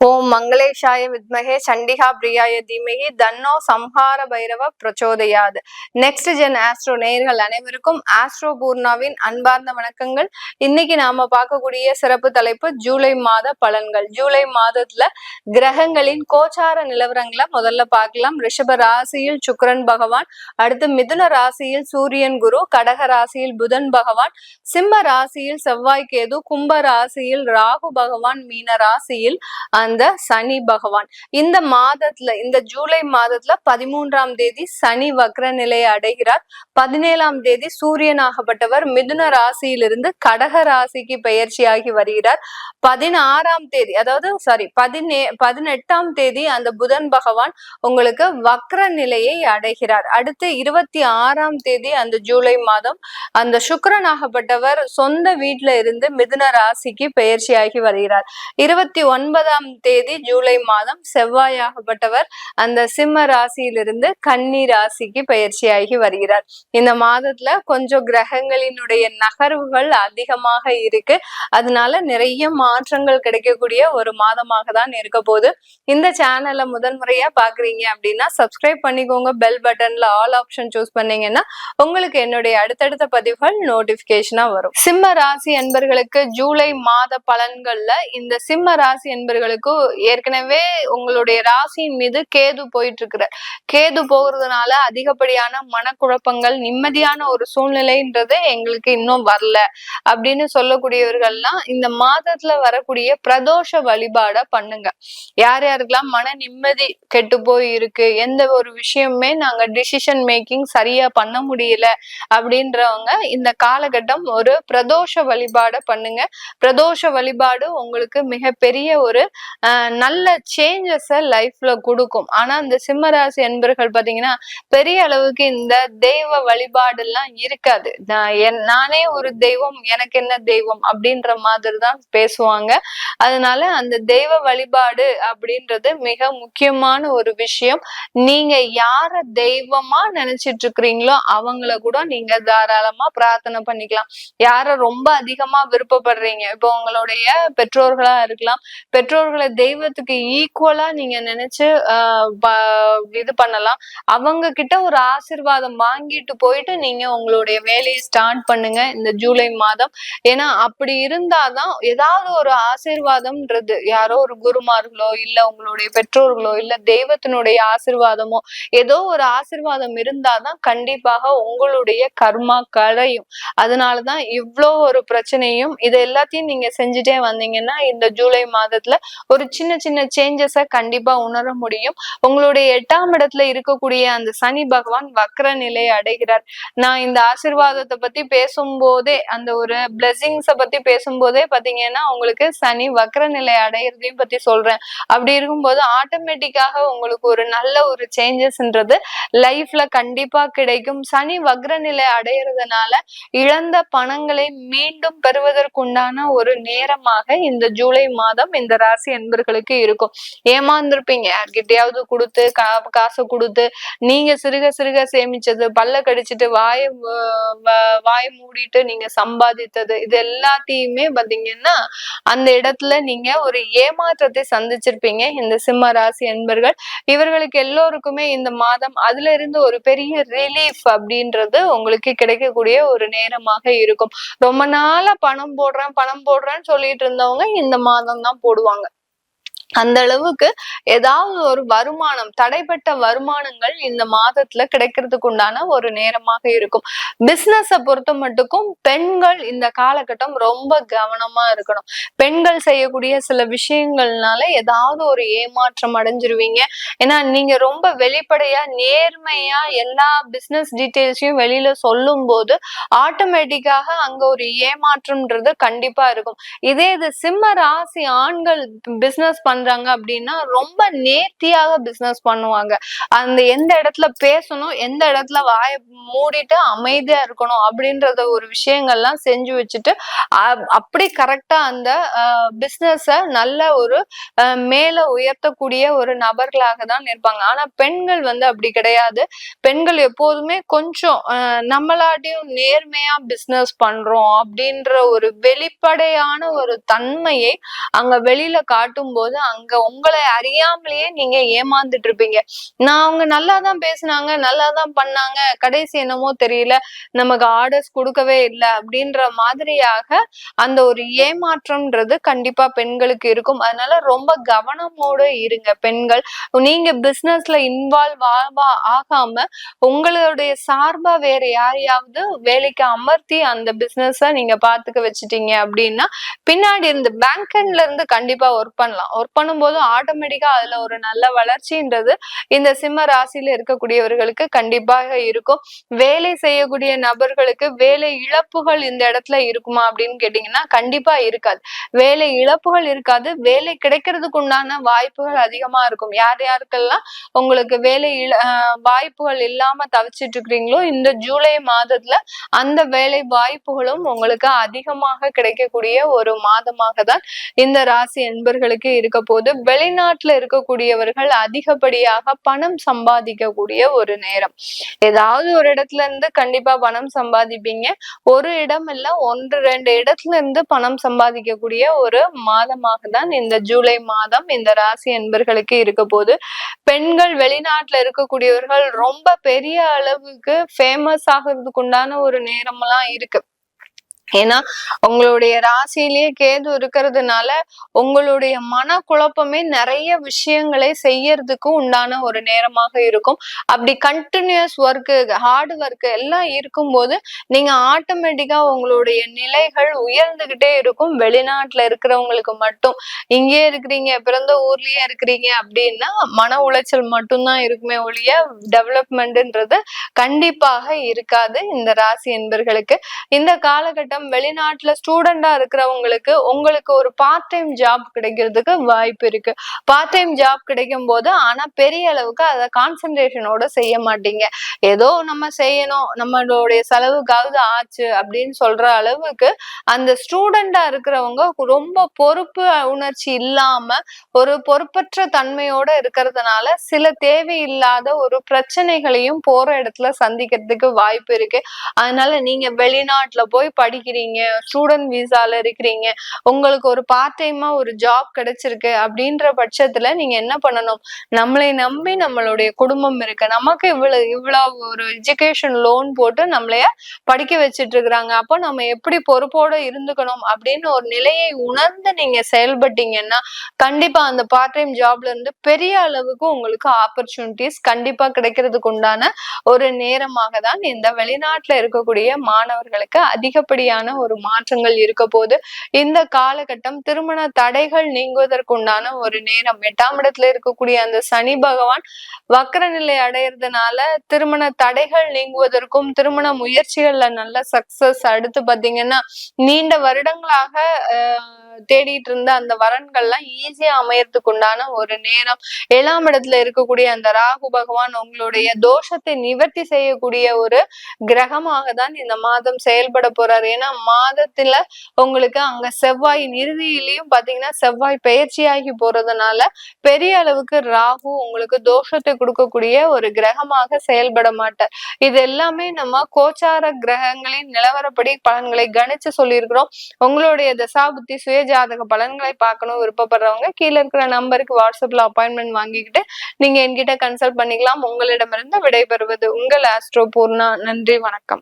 ஓம் மங்களேஷாய வித்மகே சண்டிகா பிரியாய தீமகி தன்னோ சம்ஹார பைரவ பிரச்சோதயாது. நெக்ஸ்ட் ஜென் ஆஸ்ட்ரோ நேயர்கள் அனைவருக்கும் ஆஸ்ட்ரோ பூர்ணாவின் அன்பார்ந்த வணக்கங்கள். இன்னைக்கு நாம பார்க்கக்கூடிய சிறப்பு தலைப்பு ஜூலை மாத பலன்கள். ஜூலை மாதத்துல கிரகங்களின் கோச்சார நிலவரங்களை முதல்ல பார்க்கலாம். ரிஷப ராசியில் சுக்கரன் பகவான் அடுத்து மிதுன ராசியில் சூரியன் குரு கடக ராசியில் புதன் பகவான் சிம்ம ராசியில் செவ்வாய் கேது கும்ப ராசியில் ராகு பகவான் மீன ராசியில் அந்த சனி பகவான். இந்த மாதத்துல இந்த ஜூலை மாதத்துல பதிமூன்றாம் தேதி சனி வக்ர நிலையை அடைகிறார். பதினேழாம் தேதி சூரியனாகப்பட்டவர் மிதுன ராசியிலிருந்து கடக ராசிக்கு பயிற்சியாகி வருகிறார். பதினாறாம் தேதி அதாவது சாரி பதினே பதினெட்டாம் தேதி அந்த புதன் பகவான் உங்களுக்கு வக்ர நிலையை அடைகிறார். அடுத்து இருபத்தி ஆறாம் தேதி அந்த ஜூலை மாதம் அந்த சுக்கரனாகப்பட்டவர் சொந்த வீட்டுல இருந்து மிதுன ராசிக்கு பயிற்சியாகி வருகிறார். இருபத்தி ஒன்பதாம் தேதி ஜூலை மாதம் செவ்வாயாகப்பட்டவர் அந்த சிம்ம ராசியிலிருந்து கன்னி ராசிக்கு பயிற்சியாகி வருகிறார். இந்த மாதத்துல கொஞ்சம் கிரகங்களினுடைய நகர்வுகள் அதிகமாக இருக்கு. அதனால நிறைய மாற்றங்கள் கிடைக்கக்கூடிய ஒரு மாதமாக தான் இருக்க போகுது. இந்த சேனலை முதன்முறையா பாக்குறீங்க அப்படின்னா சப்ஸ்கிரைப் பண்ணிக்கோங்க. பெல் பட்டன்ல ஆல் ஆப்ஷன் சூஸ் பண்ணீங்கன்னா உங்களுக்கு என்னுடைய அடுத்தடுத்த பதிவுகள் நோட்டிபிகேஷனா வரும். சிம்ம ராசி என்பர்களுக்கு ஜூலை மாத பலன்கள்ல இந்த சிம்ம ராசி என்பர்களுக்கு ஏற்கனவே உங்களுடைய ராசியின் மீது கேது போயிட்டு இருக்கிறார் கேது போகிறதுனால அதிகப்படியான மனக்குழப்பங்கள் நிம்மதியான ஒரு சூழ்நிலைன்றது எங்களுக்கு இன்னும் வரல அப்படின்னு சொல்லக்கூடியவர்கள்லாம் இந்த மாதத்துல வரக்கூடிய பிரதோஷ வழிபாட பண்ணுங்க. யார் யாருக்கெல்லாம் மன நிம்மதி கெட்டு போய் இருக்கு எந்த ஒரு விஷயமுமே நாங்க டிசிஷன் மேக்கிங் சரியா பண்ண முடியல அப்படின்றவங்க இந்த காலகட்டம் ஒரு பிரதோஷ வழிபாட பண்ணுங்க. பிரதோஷ வழிபாடு உங்களுக்கு மிகப்பெரிய ஒரு நல்ல சேஞ்சஸ லைஃப்ல கொடுக்கும். ஆனா இந்த சிம்மராசி என்பர்கள் பாத்தீங்கன்னா பெரிய அளவுக்கு இந்த தெய்வ வழிபாடு எல்லாம் இருக்காது. நானே ஒரு தெய்வம் எனக்கு என்ன தெய்வம் அப்படின்ற மாதிரி தான் பேசுவாங்க. அதனால அந்த தெய்வ வழிபாடு அப்படின்றது மிக முக்கியமான ஒரு விஷயம். நீங்க யார தெய்வமா நினைச்சிட்டு இருக்கிறீங்களோ அவங்கள கூட நீங்க தாராளமா பிரார்த்தனை பண்ணிக்கலாம். யார ரொம்ப அதிகமா விருப்பப்படுறீங்க இப்போ உங்களுடைய பெற்றோர்களா இருக்கலாம். பெற்றோர்களை தெய்வத்துக்கு ஈக்குவலா நீங்க நினைச்சு இது பண்ணலாம். அவங்க கிட்ட ஒரு ஆசிர்வாதம் வாங்கிட்டு போயிட்டு நீங்க உங்களுடைய வேலையை ஸ்டார்ட் பண்ணுங்க இந்த ஜூலை மாதம். ஏன்னா அப்படி இருந்தாதான் ஏதாவது ஒரு ஆசிர்வாதம்ன்றது யாரோ ஒரு குருமார்களோ இல்ல உங்களுடைய பெற்றோர்களோ இல்ல தெய்வத்தினுடைய ஆசிர்வாதமோ ஏதோ ஒரு ஆசிர்வாதம் இருந்தாதான் கண்டிப்பாக உங்களுடைய கர்மா களையும். அதனாலதான் இவ்வளோ ஒரு பிரச்சனையும் இது எல்லாத்தையும் நீங்க செஞ்சுட்டே வந்தீங்கன்னா இந்த ஜூலை மாதத்துல ஒரு சின்ன சின்ன சேஞ்சஸ கண்டிப்பா உணர முடியும். உங்களுடைய எட்டாம் இடத்துல இருக்கக்கூடிய அந்த சனி பகவான் வக்ர நிலை அடைகிறார். நான் இந்த ஆசிர்வாதத்தை பத்தி பேசும்போதே அந்த ஒரு பிளெஸிங்ஸை பத்தி பேசும்போதே பாத்தீங்கன்னா உங்களுக்கு சனி வக்ர நிலை அடைகிறதையும் பத்தி சொல்றேன். அப்படி இருக்கும்போது ஆட்டோமேட்டிக்காக உங்களுக்கு ஒரு நல்ல ஒரு சேஞ்சஸ்ன்றது லைஃப்ல கண்டிப்பா கிடைக்கும். சனி வக்ர நிலை அடைகிறதுனால இழந்த பணங்களை மீண்டும் பெறுவதற்குண்டான ஒரு நேரமாக இந்த ஜூலை மாதம் இந்த ராசி என்பர்களுக்கு இருக்கும். ஏமாந்துருப்பீங்க. யார்கிட்டயாவது கொடுத்து காசை கொடுத்து நீங்க சிறுக சிறுக சேமிச்சது பல்ல கடிச்சிட்டு வாய வாய் மூடிட்டு நீங்க சம்பாதித்தது இது எல்லாத்தையுமே பாத்தீங்கன்னா அந்த இடத்துல நீங்க ஒரு ஏமாற்றத்தை சந்திச்சிருப்பீங்க. இந்த சிம்ம ராசி என்பர்கள் இவர்களுக்கு எல்லோருக்குமே இந்த மாதம் அதுல இருந்து ஒரு பெரிய ரிலீஃப் அப்படின்றது உங்களுக்கு கிடைக்கக்கூடிய ஒரு நேரமாக இருக்கும். ரொம்ப நாளா பணம் போடுறேன் பணம் போடுறேன்னு சொல்லிட்டு இருந்தவங்க இந்த மாதம் தான் போடுவாங்க. அந்த அளவுக்கு ஏதாவது ஒரு வருமானம் தடைப்பட்ட வருமானங்கள் இந்த மாதத்துல கிடைக்கிறதுக்கு உண்டான ஒரு நேரமாக இருக்கும். பிசினஸ பொறுத்த மட்டுக்கும் பெண்கள் இந்த காலகட்டம் ரொம்ப கவனமா இருக்கணும். பெண்கள் செய்யக்கூடிய சில விஷயங்கள்னால ஏதாவது ஒரு ஏமாற்றம் அடைஞ்சிருவீங்க. ஏன்னா நீங்க ரொம்ப வெளிப்படையா நேர்மையா எல்லா பிசினஸ் டீட்டெயில்ஸையும் வெளியில சொல்லும் போது ஆட்டோமேட்டிக்காக அங்க ஒரு ஏமாற்றம்ன்றது கண்டிப்பா இருக்கும். இதே இது சிம்ம ராசி ஆண்கள் பிசினஸ் பண்ண பண்றாங்க அப்படின்னா ரொம்ப நேர்த்தியாக பிசினஸ் பண்ணுவாங்க. அந்த எந்த இடத்துல பேசணும் எந்த இடத்துல வாய மூடிட்டு அமைதியா இருக்கணும் அப்படின்றத ஒரு விஷயங்கள்லாம் செஞ்சு வச்சுட்டு அப்படி கரெக்டா அந்த பிசினஸ நல்ல ஒரு மேல உயர்த்தக்கூடிய ஒரு நபர்களாக தான் இருப்பாங்க. ஆனா பெண்கள் வந்து அப்படி கிடையாது. பெண்கள் எப்போதுமே கொஞ்சம் நம்மளாட்டையும் நேர்மையா பிசினஸ் பண்றோம் அப்படின்ற ஒரு வெளிப்படையான ஒரு தன்மையை அங்க வெளியில காட்டும் போது அங்க உங்களை அறியாமலேயே நீங்க ஏமாந்துட்டு இருப்பீங்க நான் அவங்க நல்லா தான் பேசுனாங்க நல்லா தான் பண்ணாங்க கடைசி என்னமோ தெரியல நமக்கு ஆர்டர்ஸ் கொடுக்கவே இல்லை அப்படின்ற மாதிரியாக அந்த ஒரு ஏமாற்றம்ன்றது கண்டிப்பா பெண்களுக்கு இருக்கும். அதனால ரொம்ப கவனமோடு இருங்க பெண்கள். நீங்க பிசினஸ்ல இன்வால்வ் ஆகாம உங்களுடைய சார்பா வேற யாரையாவது வேலைக்கு அமர்த்தி அந்த பிசினஸ நீங்க பாத்துக்க வச்சுட்டீங்க அப்படின்னா பின்னாடி இருந்து பேங்க்ல இருந்து கண்டிப்பா ஒர்க் பண்ணலாம். ஒர்க் பண்ணும்போது ஆட்டோமேட்டிக்கா அதுல ஒரு நல்ல வளர்ச்சின்றது இந்த சிம்ம ராசியில இருக்கக்கூடியவர்களுக்கு கண்டிப்பாக இருக்கும். வேலை செய்யக்கூடிய நபர்களுக்கு வேலை இழப்புகள் இந்த இடத்துல இருக்குமா அப்படின்னு கேட்டீங்கன்னா கண்டிப்பா இருக்காது. வேலை இழப்புகள் இருக்காது. வேலை கிடைக்கிறதுக்கு உண்டான வாய்ப்புகள் அதிகமா இருக்கும். யார் யாருக்கெல்லாம் உங்களுக்கு வேலை இழ வாய்ப்புகள் இல்லாம தவிச்சிட்டு இருக்கிறீங்களோ இந்த ஜூலை மாதத்துல அந்த வேலை வாய்ப்புகளும் உங்களுக்கு அதிகமாக கிடைக்கக்கூடிய ஒரு மாதமாக தான் இந்த ராசி என்பர்களுக்கு இருக்க போது வெளிநாட்டுல இருக்கக்கூடியவர்கள் அதிகப்படியாக பணம் சம்பாதிக்கக்கூடிய ஒரு நேரம். ஏதாவது ஒரு இடத்துல இருந்து கண்டிப்பா பணம் சம்பாதிப்பீங்க. ஒரு இடம் இல்ல ஒன்று ரெண்டு இடத்துல இருந்து பணம் சம்பாதிக்கக்கூடிய ஒரு மாதமாக தான் இந்த ஜூலை மாதம் இந்த ராசி என்பர்களுக்கு இருக்க போது பெண்கள் வெளிநாட்டுல இருக்கக்கூடியவர்கள் ரொம்ப பெரிய அளவுக்கு ஃபேமஸ் ஆகிறதுக்கு உண்டான ஒரு நேரமெல்லாம் இருக்கு. ஏன்னா உங்களுடைய ராசியிலேயே கேது இருக்கிறதுனால உங்களுடைய மன குழப்பமே நிறைய விஷயங்களை செய்யறதுக்கு உண்டான ஒரு நேரமாக இருக்கும். அப்படி கண்டினியூஸ் ஒர்க்கு ஹார்ட் ஒர்க்கு எல்லாம் இருக்கும்போது நீங்க ஆட்டோமேட்டிக்கா உங்களுடைய நிலைகள் உயர்ந்துகிட்டே இருக்கும். வெளிநாட்டுல இருக்கிறவங்களுக்கு மட்டும். இங்கே இருக்கிறீங்க பிறந்த ஊர்லயே இருக்கிறீங்க அப்படின்னா மன உளைச்சல் மட்டும்தான் இருக்குமே ஒழிய டெவலப்மெண்ட்ன்றது கண்டிப்பாக இருக்காது இந்த ராசி என்பர்களுக்கு. இந்த காலகட்டம் மேடம் வெளிநாட்டுல ஸ்டூடெண்டா இருக்கிறவங்களுக்கு உங்களுக்கு ஒரு பார்ட் டைம் ஜாப் கிடைக்கிறதுக்கு வாய்ப்பு இருக்கு. பார்ட் டைம் ஜாப் கிடைக்கும் போது ஆனா பெரிய அளவுக்கு அதை கான்சென்ட்ரேஷனோட செய்ய மாட்டீங்க. ஏதோ நம்ம செய்யணும் நம்மளுடைய செலவுக்காவது ஆச்சு அப்படின்னு சொல்ற அளவுக்கு அந்த ஸ்டூடெண்டா இருக்கிறவங்க ரொம்ப பொறுப்பு உணர்ச்சி இல்லாம ஒரு பொறுப்பற்ற தன்மையோட இருக்கிறதுனால சில தேவையில்லாத ஒரு பிரச்சனைகளையும் போற இடத்துல சந்திக்கிறதுக்கு வாய்ப்பு இருக்கு. அதனால நீங்க வெளிநாட்டுல போய் படிக்க படிக்கிறீங்க ஸ்டூடெண்ட் விசால இருக்கிறீங்க உங்களுக்கு ஒரு பார்ட் டைமா ஒரு ஜாப் கிடைச்சிருக்கு அப்படின்ற பட்சத்துல நீங்க என்ன பண்ணணும்? நம்மளை நம்பி நம்மளுடைய குடும்பம் இருக்கு. நமக்கு இவ்வளவு இவ்வளவு ஒரு எஜுகேஷன் லோன் போட்டு நம்மளைய படிக்க வச்சிட்டு இருக்கிறாங்க அப்போ நம்ம எப்படி பொறுப்போட இருந்துக்கணும் அப்படின்னு ஒரு நிலையை உணர்ந்து நீங்க செயல்பட்டீங்கன்னா கண்டிப்பா அந்த பார்ட் டைம் ஜாப்ல இருந்து பெரிய அளவுக்கு உங்களுக்கு ஆப்பர்ச்சுனிட்டிஸ் கண்டிப்பா கிடைக்கிறதுக்கு உண்டான ஒரு நேரமாக தான் இந்த வெளிநாட்டுல இருக்கக்கூடிய மாணவர்களுக்கு அதிகப்படியான மாதிரியான ஒரு மாற்றங்கள் இருக்க போது இந்த காலகட்டம் திருமண தடைகள் நீங்குவதற்குண்டான ஒரு நேரம். எட்டாம் இடத்துல இருக்கக்கூடிய அந்த சனி பகவான் வக்கர நிலை அடையிறதுனால திருமண தடைகள் நீங்குவதற்கும் திருமண முயற்சிகள்ல நல்ல சக்சஸ் அடுத்து பாத்தீங்கன்னா நீண்ட வருடங்களாக தேடிட்டு இருந்த அந்த வரன்கள்லாம் ஈஸியா அமையறதுக்கு உண்டான ஒரு நேரம். ஏழாம் இடத்துல இருக்கக்கூடிய அந்த ராகு பகவான் உங்களுடைய தோஷத்தை நிவர்த்தி செய்யக்கூடிய ஒரு கிரகமாக தான் இந்த மாதம் செயல்பட போறாரு. ஏன்னா மாதத்துல உங்களுக்கு அங்க செவ்வாயின் இறுதியிலையும் பாத்தீங்கன்னா செவ்வாய் பயிற்சியாகி போறதுனால பெரிய அளவுக்கு ராகு உங்களுக்கு தோஷத்தை கொடுக்கக்கூடிய ஒரு கிரகமாக செயல்பட மாட்டார். இது எல்லாமே நம்ம கோச்சார கிரகங்களின் நிலவரப்படி பலன்களை கணிச்சு சொல்லியிருக்கிறோம். உங்களுடைய தசாபுத்தி ஜாதக பலன்களை பார்க்கணும் விருப்பப்படுறவங்க கீழே இருக்கிற நம்பருக்கு வாட்ஸ்அப்ல அப்பாயின்மெண்ட் வாங்கிக்கிட்டு நீங்க என்கிட்ட கன்சல்ட் பண்ணிக்கலாம். உங்களிடமிருந்து விடைபெறுவது உங்கள் ஆஸ்ட்ரோ பூர்ணா. நன்றி வணக்கம்.